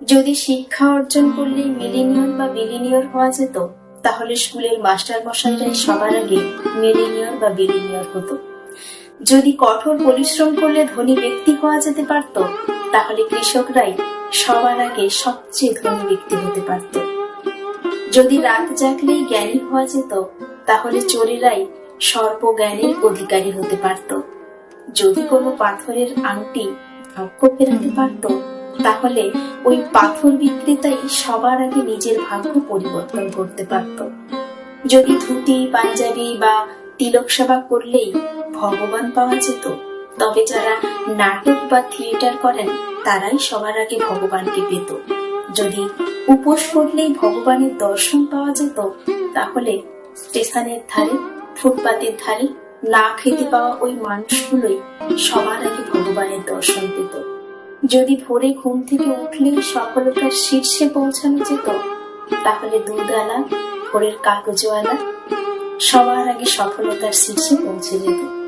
যদি শিক্ষা অর্জন করলে মিলিনিয়র বা বিলিনিয়র হওয়া যেত, তাহলে স্কুলের মাস্টার মশাইরাই সবার আগে মিলিনিয়র বা বিলিনিয়র হতো। যদি কঠোর পরিশ্রম করলে ধনী ব্যক্তি হওয়া যেতে পারত, তাহলে কৃষকরাই সবার আগে সবচেয়ে ধনী ব্যক্তি হতে পারত। যদি রাত জাগলেই জ্ঞানী হওয়া যেত, তাহলে চোরেরাই সর্বজ্ঞানের অধিকারী হতে পারত। যদি কোনো পাথরের আংটি ভাগ্য ফেরাতে পারত তাহলে ওই পাথর বিক্রেতাই সবার আগে নিজের ভাগ্য পরিবর্তন করতে পারত। যদি ধুতি, পাঞ্জাবি বা তিলক সেবা করলেই ভগবান পাওয়া যেত, তবে যারা নাটক বা থিয়েটার করেন, তারাই সবার আগে ভগবানকে পেত। যদি উপোস করলেই ভগবানের দর্শন পাওয়া যেত, তাহলে স্টেশনের ধারে, ফুটপাতের ধারে না খেতে পাওয়া ওই মানুষগুলোই সবার আগে ভগবানের দর্শন পেত। যদি ভোরে ঘুম থেকে উঠলে সফলতার শীর্ষে পৌঁছানো যেত, তাহলে দুধওয়ালা, ভোরের কাগজওয়ালা সবার আগে সফলতার শীর্ষে পৌঁছে যেত।